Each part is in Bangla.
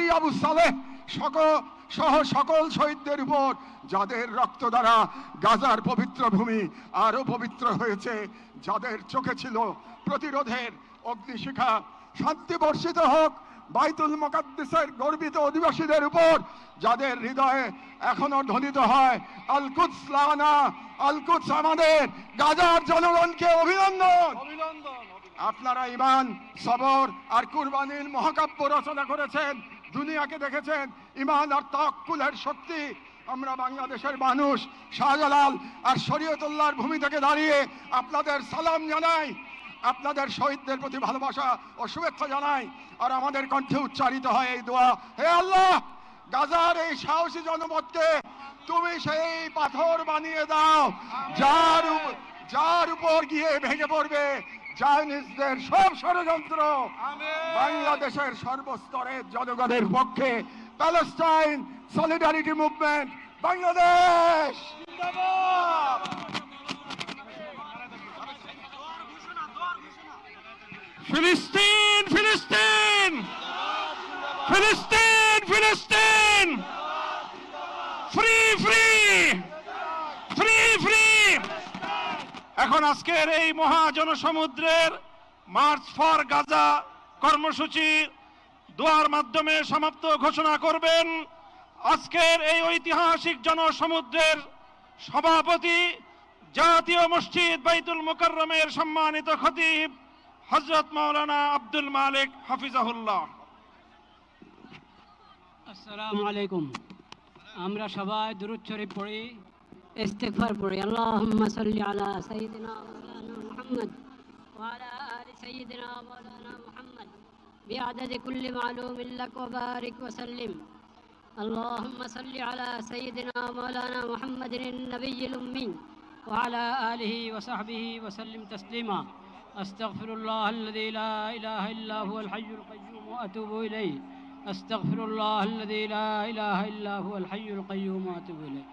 মাহাদি আবু সালেহ সকল সহ সকল শহীদদের উপর যাদের রক্ত দ্বারা গাজার পবিত্র ভূমি আরও পবিত্র হয়েছে যাদের চোখে ছিল প্রতিরোধের অগ্নিশিখা শান্তি বর্ষিত হোক বাইতুল মোকাদ্দেসের গর্বিত অধিবাসীদের উপর যাদের হৃদয়ে এখনও ধ্বনিত হয় আলকুৎস লানা আলকুৎস আমাদের গাজার জনগণকে অভিনন্দন। আপনারা ইমান সবর আর কুরবানির মহাকাব্য রচনা করেছেন। দুনিয়াকে দেখেছেন? ইমান আর তাক্কুলের শক্তি। আমরা বাংলাদেশের মানুষ, শাহজালাল আর শরীয়তুল্লাহর ভূমি থেকে দাঁড়িয়ে আপনাদের সালাম জানাই, আপনাদের শহীদদের প্রতি ভালোবাসা ও শুভেচ্ছা জানাই, আর আমাদের কণ্ঠে উচ্চারিত হয় এই দোয়া। হে আল্লাহ, গাজার এই সাহসী জনপদকে তুমি সেই পাথর বানিয়ে দাও, যার যার উপর গিয়ে ভেঙে পড়বে। চাইনিজদের সব ষড়যন্ত্র বাংলাদেশের সর্বস্তরের জনগণের পক্ষে প্যালেস্টাইন সলিডারিটি মুভমেন্ট বাংলাদেশ। ফিলিস্তিন ফিলিস্তিন! ফিলিস্তিন ফিলিস্তিন! ফ্রি ফ্রি ফ্রি ফ্রি এখন আজকের এই মহা জনসমুদ্রের মার্চ ফর গাজা কর্মসূচি দোয়ার মাধ্যমে সমাপ্ত ঘোষণা করবেন। আজকের এই ঐতিহাসিক জনসমুদ্রের সভাপতি জাতীয় মসজিদ বাইতুল মোকাররমের সম্মানিত খতিব হজরত মাওলানা আব্দুল মালিক হাফিজাহুল্লাহ। আসসালামু আলাইকুম। আমরা সবাই দুরুদ পড়ি। استغفر بري اللهم صل على سيدنا مولانا محمد وعلى آل سيدنا مولانا محمد بعدد كل معلوم لك وبارك وسلم. اللهم صل على سيدنا مولانا محمد النبي الأمي وعلى آله وصحبه وسلم تسليما. أستغفر الله الذي لا إله إلا هو الحي القيوم وأتوب إليه. أستغفر الله الذي لا إله إلا هو الحي القيوم وأتوب إليه.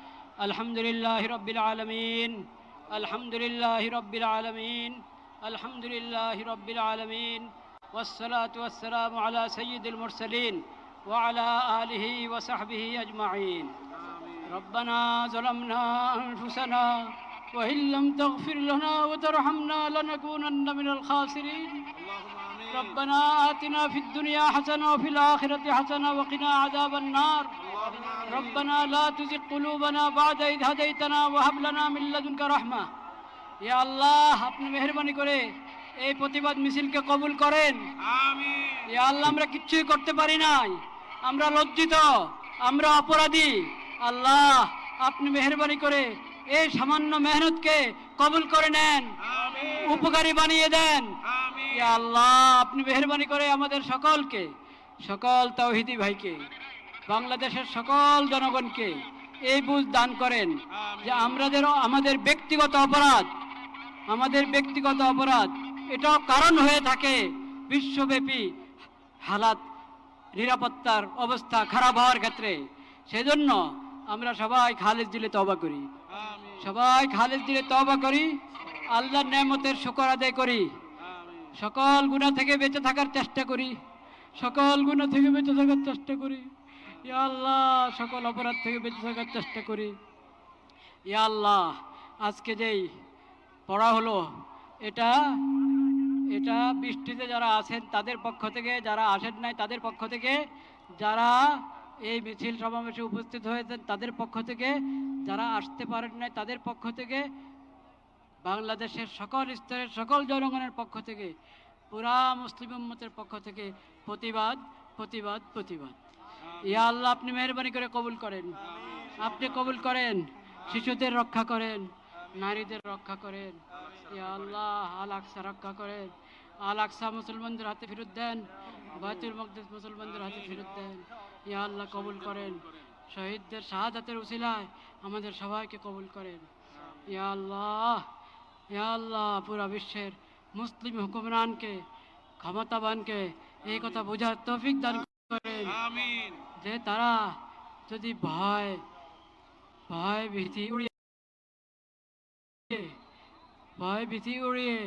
الحمد لله رب العالمين. الحمد لله رب العالمين. الحمد لله رب العالمين. والصلاة والسلام على سيد المرسلين وعلى آله وصحبه أجمعين. ربنا ظلمنا أنفسنا وإن لم تغفر لنا وترحمنا لنكونن من الخاسرين. ربنا آتنا في الدنيا حسنة وفي الآخرة حسنة وقنا عذاب النار. ربنا لا تزغ قلوبنا بعد إذ هديتنا وهب لنا من لدنك رحمة يا الله আপনি মেহেরবানি করে এই প্রতিবাদ মিছিলকে কবুল করেন ইয়া আল্লাহ আমরা কিচ্ছুই করতে পারি নাই আমরা লজ্জিত আমরা অপরাধী আল্লাহ আপনি মেহেরবানি করে এই সামান্য মেহনতকে কবুল করে নেন উপকারী বানিয়ে দেন ইয়া আল্লাহ আপনি মেহরবানি করে আমাদের সকলকে সকল তাওহিদি ভাইকে বাংলাদেশের সকল জনগণকে এই বুঝ দান করেন যে আমাদের আমাদের ব্যক্তিগত অপরাধ আমাদের ব্যক্তিগত অপরাধ এটাও কারণ হয়ে থাকে বিশ্বব্যাপী হালাত নিরাপত্তার অবস্থা খারাপ হওয়ার ক্ষেত্রে। সেজন্য আমরা সবাই খালেজ দিলে তবা করি। সবাই খালেজ দিলে তবা করি আল্লাহর নেমতের শুকর আদায় করি। সকল গুণা থেকে বেঁচে থাকার চেষ্টা করি। সকল গুণা থেকে বেঁচে থাকার চেষ্টা করি। আল্লাহ, সকল অপরাধ থেকে বেঁচে থাকার চেষ্টা করি। ইয়া আল্লাহ, আজকে যেই পড়া হলো, এটা এটা বৃষ্টিতে যারা আছেন, তাদের পক্ষ থেকে, যারা আসেন নাই, তাদের পক্ষ থেকে, যারা এই মিছিল সমাবেশে উপস্থিত হয়েছেন, তাদের পক্ষ থেকে, যারা আসতে পারেন নাই, তাদের পক্ষ থেকে, বাংলাদেশের সকল স্তরের সকল জনগণের পক্ষ থেকে, পুরা মুসলিম উম্মতের পক্ষ থেকে প্রতিবাদ প্রতিবাদ প্রতিবাদ। ইয়া আল্লাহ আপনি মেহরবানি করে কবুল করেন। আপনি কবুল করেন। শিশুদের রক্ষা করেন। নারীদের রক্ষা করেন। ইয়া আল্লাহ আল আকসা রক্ষা করেন। আল আকসা মুসলমানদের হাতে ফেরত দেন। বায়তুল মকদেস মুসলমানদের হাতে ফেরত দেন। ইয়া আল্লাহ কবুল করেন। শহীদদের শাহাদাতের উসিলায় আমাদের সবাইকে কবুল করেন। ইয়া আল্লাহ ইয়া আল্লাহ পুরা বিশ্বের মুসলিম হুকুমরানকে ক্ষমতাবানকে এই কথা বোঝার তৌফিক দান આમીન. જે તારા જદી ભાઈ ભાઈ ભીથી ઉડીએ. ભાઈ ભીથી ઉડીએ.